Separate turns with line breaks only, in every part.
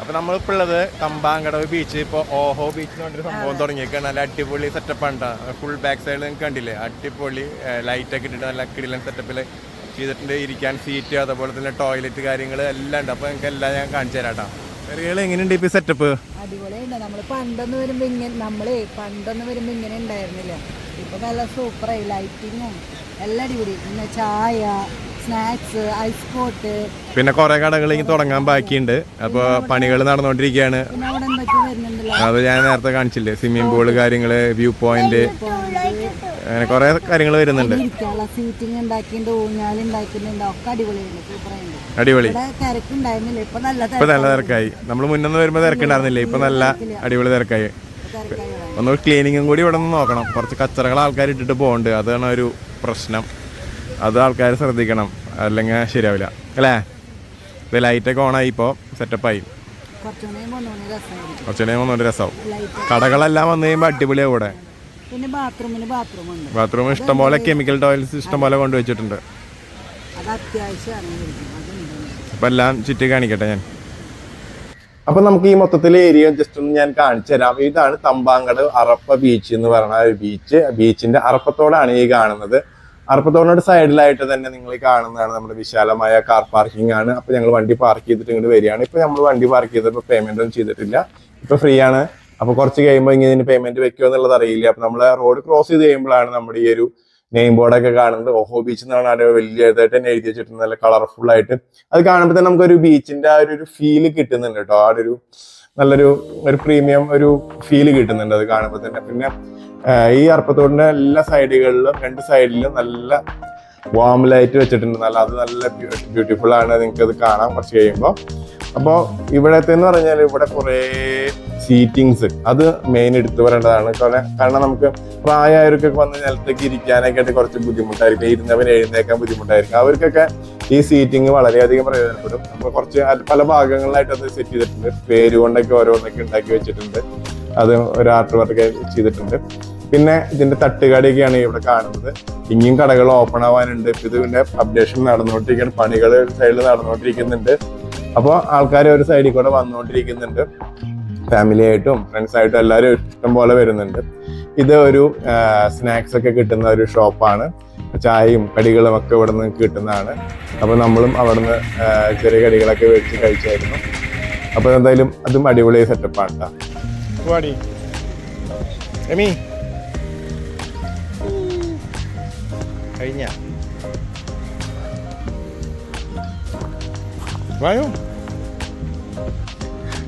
അപ്പൊ നമ്മളിപ്പോ ഉള്ളത് തമ്പാങ്കടവ് ബീച്ച് ഇപ്പൊ ഓഹോ ബീച്ച് എന്ന് പറഞ്ഞൊരു സംഭവം തുടങ്ങിയേക്കാണ്. നല്ല അടിപൊളി സെറ്റപ്പ് ആണ് ഫുൾ ബാക്ക് സൈഡിൽ നിങ്ങൾക്ക് കണ്ടില്ലേ? അടിപൊളി ലൈറ്റ് ഒക്കെ ഇട്ടിട്ട് നല്ല കിടിലൻ സെറ്റപ്പിൽ ചെയ്തിട്ടുണ്ട്. ഇരിക്കാൻ സീറ്റ് അതുപോലെ തന്നെ ടോയ്ലറ്റ് കാര്യങ്ങൾ എല്ലാം ഉണ്ട്. അപ്പൊ നിങ്ങൾക്ക് എല്ലാം ഞാൻ കാണിച്ചു തരാം കേട്ടോ എങ്ങനെയുണ്ട് ഇപ്പൊ സെറ്റപ്പ്
അടിപൊളിയുണ്ട് നമ്മൾ പണ്ടെന്ന് വരുമ്പോ ഇങ്ങനെ നമ്മളെ പണ്ടെന്ന് വരുമ്പോ ഇങ്ങനെ ഉണ്ടായിരുന്നില്ല ഇപ്പൊ നല്ല സൂപ്പറായി ലൈറ്റിങ്ങും എല്ലാം അടിപൊളി. പിന്നെ ചായ സ്നാക്സ് ഐസ് കോട്ട്
പിന്നെ കുറെ കടകൾ ഇനി തുടങ്ങാൻ ബാക്കിയുണ്ട്. അപ്പോൾ പണികൾ നടന്നുകൊണ്ടിരിക്കുകയാണ് അത് ഞാൻ നേരത്തെ കാണിച്ചില്ലേ? സ്വിമ്മിംഗ് പൂൾ കാര്യങ്ങൾ വ്യൂ പോയിന്റ് അങ്ങനെ കുറെ കാര്യങ്ങൾ വരുന്നുണ്ട്.
സീറ്റിംഗ് ഉണ്ടാക്കിയിട്ടുണ്ട് ഊഞ്ഞാൽ ഉണ്ടാക്കുന്നുണ്ട് ഒക്കെ അടിപൊളിയാണ്
അടിപൊളി.
തിരക്കുണ്ടായിരുന്നില്ല ഇപ്പൊ നല്ല
തിരക്കായി. നമ്മൾ മുന്നൊന്ന് വരുമ്പോൾ തിരക്കുണ്ടായിരുന്നില്ലേ? ഇപ്പൊ നല്ല അടിപൊളി തിരക്കായി.
തിരക്കായി.
ഒന്ന് ക്ലീനിങ്ങും കൂടി ഇവിടെ നിന്ന് നോക്കണം. കുറച്ച് കച്ചറകൾ ആൾക്കാർ ഇട്ടിട്ട് പോകുന്നുണ്ട് അതാണ് ഒരു പ്രശ്നം. അത് ആൾക്കാർ ശ്രദ്ധിക്കണം. അല്ലെങ്കിൽ ശരിയാവില്ല. അല്ലേ? ഇത് ലൈറ്റൊക്കെ ഓണായി ഇപ്പോൾ സെറ്റപ്പായി
കുറച്ചുകൂടി മൂന്ന് ഒന്നും രസമായിരിക്കും.
കുറച്ച് നേരം ഒന്നുകൂടി രസമാവും
ലൈറ്റ്
കടകളെല്ലാം വന്നു കഴിയുമ്പോൾ അടിപൊളിയാവും ഇവിടെ.
പിന്നെ ബാത്റൂമിന് ബാത്റൂം ഉണ്ട്.
ബാത്റൂം ഇഷ്ടംപോലെ കെമിക്കൽ ടോയ്ലറ്റ്സ് ഇഷ്ടംപോലെ കൊണ്ടുവച്ചിട്ടുണ്ട്. അപ്പം എല്ലാം ചുറ്റി കാണിക്കട്ടെ ഞാൻ. അപ്പം നമുക്ക് ഈ മൊത്തത്തിൽ ഏരിയ ജസ്റ്റ് ഒന്ന് ഞാൻ കാണിച്ചു തരാം. ഇതാണ് തമ്പാങ്കട് അറപ്പ ബീച്ച് എന്ന് പറയുന്ന ഒരു ബീച്ച് ബീച്ചിന്റെ അറപ്പത്തോടാണ് ഈ കാണുന്നത്. അറപ്പത്തോടിനോട് സൈഡിലായിട്ട് തന്നെ നിങ്ങൾ കാണുന്നതാണ് നമ്മുടെ വിശാലമായ കാർ പാർക്കിംഗ് ആണ്. അപ്പൊ ഞങ്ങൾ വണ്ടി പാർക്ക് ചെയ്തിട്ട് ഇങ്ങോട്ട് വരികയാണ്. ഇപ്പൊ നമ്മൾ വണ്ടി പാർക്ക് ചെയ്തപ്പോൾ പേയ്മെന്റ് ഒന്നും ചെയ്തിട്ടില്ല. ഇപ്പൊ ഫ്രീ ആണ്. അപ്പൊ കുറച്ച് കഴിയുമ്പോൾ ഇങ്ങനെ ഇതിന് പേയ്മെന്റ് വെക്കുമോ എന്നുള്ളത് അറിയില്ല. അപ്പൊ നമ്മൾ റോഡ് ക്രോസ് ചെയ്ത് കഴിയുമ്പോഴാണ് നമ്മുടെ ഈ ഒരു നെയിം ബോർഡൊക്കെ കാണുന്നത്. ഓഹോ ബീച്ച് എന്നാണ് അവിടെ വലിയ ഇതായിട്ട് തന്നെ എഴുതി വെച്ചിട്ടുണ്ട്. നല്ല കളർഫുൾ ആയിട്ട്. അത് കാണുമ്പോൾ തന്നെ നമുക്കൊരു ബീച്ചിന്റെ ആ ഒരു ഫീൽ കിട്ടുന്നുണ്ട് കേട്ടോ. ആ ഒരു നല്ലൊരു ഒരു പ്രീമിയം ഒരു ഫീൽ കിട്ടുന്നുണ്ട് അത് കാണുമ്പോൾ തന്നെ. പിന്നെ ഈ അർപ്പത്തോടിന്റെ എല്ലാ സൈഡുകളിലും രണ്ട് സൈഡിലും നല്ല വാം ലൈറ്റ് വെച്ചിട്ടുണ്ട്. നല്ല അത് നല്ല ബ്യൂട്ടിഫുൾ ആണ്. നിങ്ങൾക്ക് അത് കാണാം കുറച്ച് കഴിയുമ്പോൾ അപ്പോൾ ഇവിടത്തെ എന്ന് പറഞ്ഞാൽ ഇവിടെ കുറേ സീറ്റിങ്സ് അത് മെയിൻ എടുത്തു കാരണം കാരണം നമുക്ക് പ്രായമായവർക്കൊക്കെ വന്ന് നിലത്തേക്ക് ഇരിക്കാനൊക്കെ ആയിട്ട് കുറച്ച് ബുദ്ധിമുട്ടായിരിക്കും. ഇരുന്നവൻ എഴുന്നേക്കാൻ ബുദ്ധിമുട്ടായിരിക്കും. അവർക്കൊക്കെ ഈ സീറ്റിംഗ് വളരെയധികം പ്രയോജനപ്പെടും. നമ്മൾ കുറച്ച് പല ഭാഗങ്ങളിലായിട്ട് അത് സെറ്റ് ചെയ്തിട്ടുണ്ട്. പേര് കൊണ്ടൊക്കെ ഓരോന്നൊക്കെ ഉണ്ടാക്കി വെച്ചിട്ടുണ്ട്. അത് ഒരു ആർട്ട് വർക്ക് ചെയ്തിട്ടുണ്ട്. പിന്നെ ഇതിന്റെ തട്ടുകടയൊക്കെയാണ് ഇവിടെ കാണുന്നത്. ഇനിയും കടകൾ ഓപ്പൺ ആവാനുണ്ട്. ഇതിന്റെ അപ്ഡേഷൻ നടന്നുകൊണ്ടിരിക്കുകയാണ്. പണികൾ സൈഡിൽ നടന്നുകൊണ്ടിരിക്കുന്നുണ്ട്. അപ്പോൾ ആൾക്കാർ ഒരു സൈഡിൽ കൂടെ വന്നുകൊണ്ടിരിക്കുന്നുണ്ട്. ഫാമിലി ആയിട്ടും ഫ്രണ്ട്സ് ആയിട്ടും എല്ലാവരും ഇഷ്ടം പോലെ വരുന്നുണ്ട്. ഇത് ഒരു സ്നാക്സ് ഒക്കെ കിട്ടുന്ന ഒരു ഷോപ്പാണ് ചായയും കടികളും ഒക്കെ ഇവിടെ നിന്ന് കിട്ടുന്നതാണ്. അപ്പോൾ നമ്മളും അവിടെ നിന്ന് ചെറിയ കടികളൊക്കെ മേടിച്ച് കഴിച്ചായിരുന്നു. അപ്പോൾ എന്തായാലും അതും അടിപൊളി സെറ്റപ്പാണ് കേട്ടോ വാടി എമി കഴിഞ്ഞ വായോ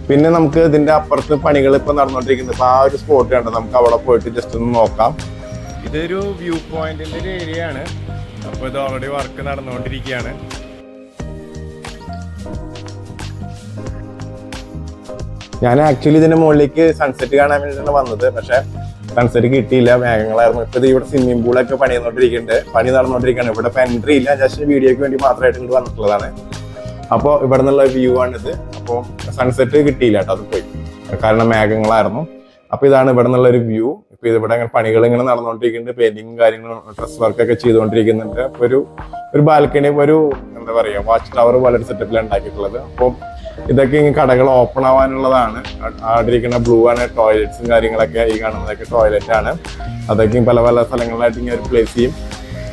പിന്നെ നമുക്ക് ഇതിന്റെ അപ്പുറത്ത് പണികൾ ഇപ്പൊ നടന്നുകൊണ്ടിരിക്കുന്നത് ആ ഒരു സ്പോട്ട് കണ്ടോ? നമുക്ക് അവിടെ പോയിട്ട് ജസ്റ്റ് ഒന്ന് നോക്കാം. ഇതൊരു വ്യൂ പോയിന്റിന്റെ ഒരു ഏരിയ ആണ്. അപ്പൊ ഇത് ഓൾറെഡി വർക്ക് നടന്നുകൊണ്ടിരിക്കുകയാണ് ഞാൻ ആക്ച്വലി ഇതിന്റെ മുകളിലേക്ക് സൺസെറ്റ് കാണാൻ വേണ്ടിയിട്ടാണ് വന്നത്. പക്ഷെ സൺസെറ്റ് കിട്ടിയില്ല. മേഘങ്ങളായിരുന്നു. ഇപ്പൊ ഇവിടെ സ്വിമ്മിംഗ് പൂളൊക്കെ പണിയുന്നോണ്ടിരിക്കുന്നുണ്ട്. പണി നടന്നുകൊണ്ടിരിക്കുകയാണ് ഇവിടെ ഇപ്പൊ എൻട്രി ഇല്ല. ജസ്റ്റ് വീഡിയോക്ക് വേണ്ടി മാത്രമായിട്ട് ഇങ്ങോട്ട് വന്നിട്ടുള്ളതാണ്. അപ്പോൾ ഇവിടെ നിന്നുള്ള വ്യൂ ആണിത്. അപ്പോൾ സൺസെറ്റ് കിട്ടിയില്ല കേട്ടോ അത് പോയി. കാരണം മേഘങ്ങളായിരുന്നു. അപ്പോൾ ഇതാണ് ഇവിടെ നിന്നുള്ള ഒരു വ്യൂ ഇപ്പോൾ ഇതിവിടെ ഇങ്ങനെ പണികൾ ഇങ്ങനെ നടന്നുകൊണ്ടിരിക്കുന്നുണ്ട് പെയിന്റിങ്ങും കാര്യങ്ങളും ഡ്രസ് വർക്കൊക്കെ ചെയ്തുകൊണ്ടിരിക്കുന്നുണ്ട്. അപ്പോൾ ഒരു ഒരു ബാൽക്കണി ഒരു എന്താ പറയുക വാച്ച് ടവർ പോലെ ഒരു സെറ്റപ്പിലാണ് ഉണ്ടാക്കിയിട്ടുള്ളത്. അപ്പോൾ ഇതൊക്കെ ഇങ്ങനെ കടകൾ ഓപ്പൺ ആവാനുള്ളതാണ്. അവിടെ ഇരിക്കുന്ന ബ്ലൂ ആണ് ടോയ്ലറ്റ്സും കാര്യങ്ങളൊക്കെ ഈ കാണുന്നതൊക്കെ ടോയ്ലറ്റ് ആണ്. അതൊക്കെ പല പല സ്ഥലങ്ങളിലായിട്ട് ഇങ്ങനെ പ്ലേസ് ചെയ്യും.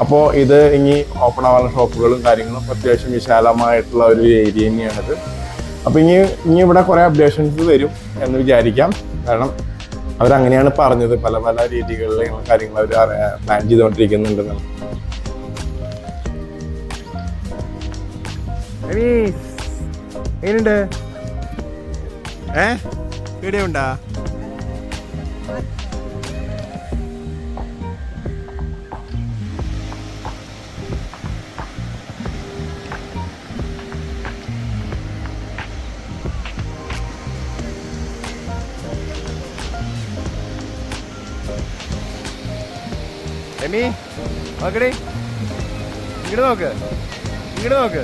അപ്പോൾ ഇത് ഇനി ഓപ്പൺ ആവാനുള്ള ഷോപ്പുകളും കാര്യങ്ങളും അത്യാവശ്യം വിശാലമായിട്ടുള്ള ഒരു ഏരിയ തന്നെയാണിത്. അപ്പോൾ ഇനി ഇനി ഇവിടെ കുറേ അപ്ഡേഷൻസ് വരും എന്ന് വിചാരിക്കാം. കാരണം അവരങ്ങനെയാണ് പറഞ്ഞത്. പല പല രീതികളിൽ കാര്യങ്ങൾ അവർ പ്ലാൻ ചെയ്തുകൊണ്ടിരിക്കുന്നുണ്ടെന്ന്. എങ്ങനെയുണ്ട്? ഏ? വീഡിയോ ഉണ്ടാ എമി നോക്കടി ഇങ്ങോട്ട് നോക്ക്. ഇങ്ങോട്ട് നോക്ക്.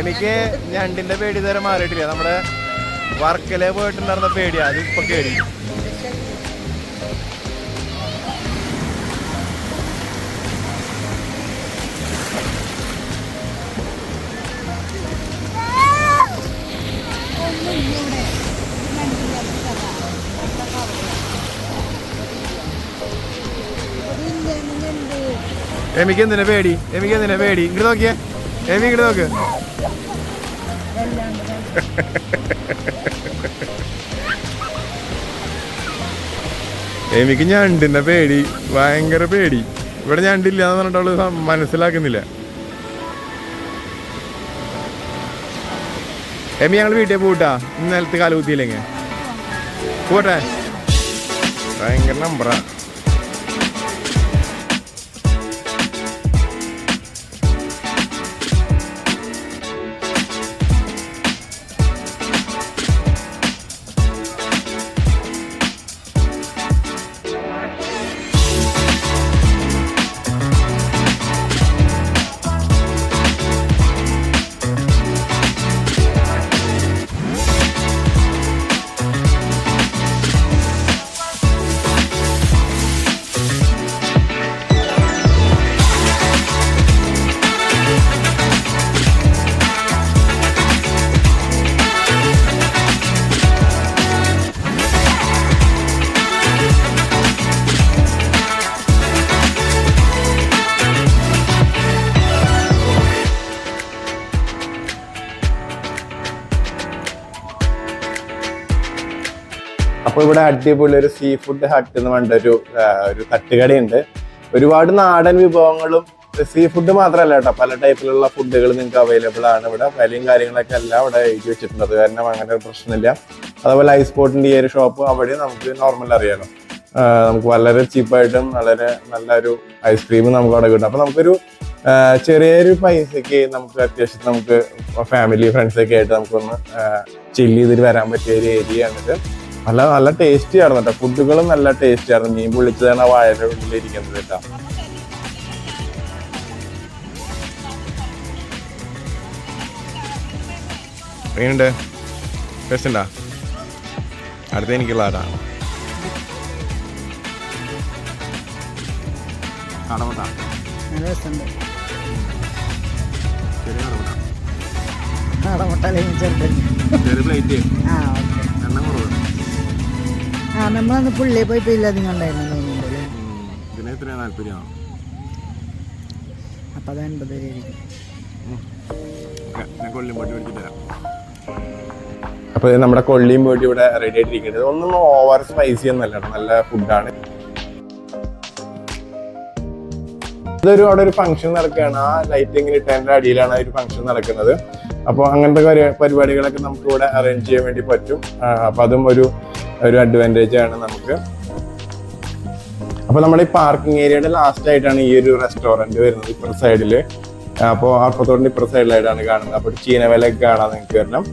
എനിക്ക് ഞണ്ടിന്റെ പേടി ഇതുവരെ മാറിയിട്ടില്ല. നമ്മുടെ വർക്കലെ പോയിട്ടുണ്ടായിരുന്ന പേടിയാ. അത് ഇപ്പൊ കേടി. എമിക്ക് എന്തിനാ പേടി? എമിക്ക് എന്തിനാ പേടി? ഇങ്ങോട്ട് നോക്കിയേ. എമി ഇങ്ങോട്ട് നോക്ക്. എനിക്ക് ഞണ്ടിന്റെ പേടി ഭയങ്കര പേടി. ഇവിടെ ഞണ്ടില്ല എന്ന് പറഞ്ഞിട്ട് അവൾ മനസ്സിലാക്കുന്നില്ല. എമി ഞങ്ങൾ വീട്ടിൽ പോട്ടാ ഇന്നലത്തെ കാലുകുത്തിയില്ലെങ്കിൽ പോട്ടെ. ഭയങ്കര നമ്പറാ അപ്പോൾ ഇവിടെ അടിപൊളി ഒരു സീ ഫുഡ് ഹട്ട് എന്ന് പറഞ്ഞ ഒരു ഒരു തട്ടുകടയുണ്ട്. ഒരുപാട് നാടൻ വിഭവങ്ങളും സീ ഫുഡ് മാത്രമല്ല കേട്ടോ. പല ടൈപ്പിലുള്ള ഫുഡുകൾ നിങ്ങൾക്ക് അവൈലബിൾ ആണ് ഇവിടെ. വിലയും കാര്യങ്ങളൊക്കെ എല്ലാം അവിടെ എഴുതി വെച്ചിട്ടുണ്ട്. അത് കാരണം അങ്ങനെ ഒരു പ്രശ്നമില്ല. അതുപോലെ ഐസ് ബോട്ടിന്റെ ഈ ഒരു ഷോപ്പ് അവിടെ നമുക്ക് നോർമൽ അറിയാലോ. നമുക്ക് വളരെ ചീപ്പായിട്ടും വളരെ നല്ലൊരു ഐസ്ക്രീം നമുക്ക് അവിടെ കിട്ടും. അപ്പൊ നമുക്കൊരു ചെറിയൊരു പൈസക്ക് നമുക്ക് അത്യാവശ്യം നമുക്ക് ഫാമിലി ഫ്രണ്ട്സൊക്കെ ആയിട്ട് നമുക്കൊന്ന് ചില്ല് ചെയ്തിട്ട് വരാൻ പറ്റിയ ഒരു ഏരിയ ആണിത് നല്ല നല്ല ടേസ്റ്റി ആയിരുന്നു കേട്ടോ ഫുഡുകളും നല്ല ടേസ്റ്റി ആയിരുന്നു. മീൻ പൊള്ളിച്ചതാണ് വാഴയുടെ ഉള്ളിലിരിക്കുന്നത് കേട്ടോ എങ്ങനെയുണ്ട്? ടേസ്റ്റ് ഉണ്ടാ അടുത്ത എനിക്കുള്ള ആടാ കടമട്ടാ
നാടമുട്ട
ചെറിയ പ്ലേറ്റ്
ആ ഓക്കെ.
എണ്ണം കുറവ്.
ആ നമ്മളന്ന് പുള്ളിയെ പോയി ഇപ്പോൾ ഇല്ലാതെ ഉണ്ടായിരുന്നു തോന്നുന്നുണ്ട് അല്ലേ
ഇതിന് എത്രയാ? താല്പര്യമാണോ
അപ്പോൾ അത് എൺപത് രൂപയായിരിക്കും
കൊള്ളിയും പോയിട്ട് മേടിച്ചിട്ട് തരാം. അപ്പോൾ നമ്മുടെ കൊള്ളിയും പോയിട്ട് ഇവിടെ റെഡി ആയിട്ടിരിക്കുന്നത്. ഒന്നും ഓവർ സ്പൈസി ഒന്നല്ല. നല്ല ഫുഡാണ് ഇതൊരു അവിടെ ഒരു ഫംഗ്ഷൻ നടക്കുകയാണ്. ആ ലൈറ്റിംഗ് ടെന്റെ അടിയിലാണ് ഒരു ഫംഗ്ഷൻ നടക്കുന്നത്. അപ്പോൾ അങ്ങനത്തെ പരിപാടികളൊക്കെ നമുക്ക് ഇവിടെ അറേഞ്ച് ചെയ്യാൻ വേണ്ടി പറ്റും. അപ്പൊ അപ്പോൾ അതും ഒരു ഒരു അഡ്വാന്റേജ് ആണ് നമുക്ക്. അപ്പോൾ നമ്മുടെ ഈ പാർക്കിംഗ് ഏരിയയുടെ ലാസ്റ്റ് ആയിട്ടാണ് ഈ ഒരു റെസ്റ്റോറന്റ് വരുന്നത് ഇപ്പുറ സൈഡിൽ അപ്പോൾ അപ്പുറത്തോടിന്റെ ഇപ്പുറ സൈഡിലായിട്ടാണ് കാണുന്നത്. അപ്പോൾ ചീനവിലൊക്കെ കാണാൻ നിങ്ങൾക്ക് വരണം.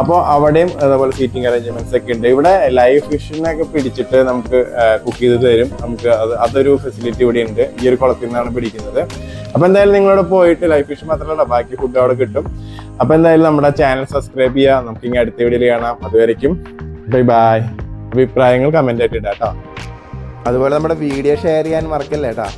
അപ്പോൾ അവിടെയും അതേപോലെ സീറ്റിംഗ് അറേഞ്ച്മെന്റ്സ് ഒക്കെ ഉണ്ട്. ഇവിടെ ലൈവ് ഫിഷിനൊക്കെ പിടിച്ചിട്ട് നമുക്ക് കുക്ക് ചെയ്ത് തരും. നമുക്ക് അത് അതൊരു ഫെസിലിറ്റി ഇവിടെ ഉണ്ട്. ഈ ഒരു കുളത്തിൽ നിന്നാണ് പിടിക്കുന്നത്. അപ്പോൾ എന്തായാലും നിങ്ങളോട് പോയിട്ട് ലൈവ് ഫിഷ് മാത്രമല്ല ബാക്കി ഫുഡ് അവിടെ കിട്ടും. അപ്പോൾ എന്തായാലും നമ്മുടെ ചാനൽ സബ്സ്ക്രൈബ് ചെയ്യുക. നമുക്ക് ഇനി അടുത്ത വീഡിയോയിൽ കാണാം. അതുവരെയും ബൈ ബൈ അഭിപ്രായങ്ങൾ കമന്റ് ആയിട്ട് ഇടാം കേട്ടോ അതുപോലെ നമ്മുടെ വീഡിയോ ഷെയർ ചെയ്യാൻ മറക്കല്ലേ കേട്ടോ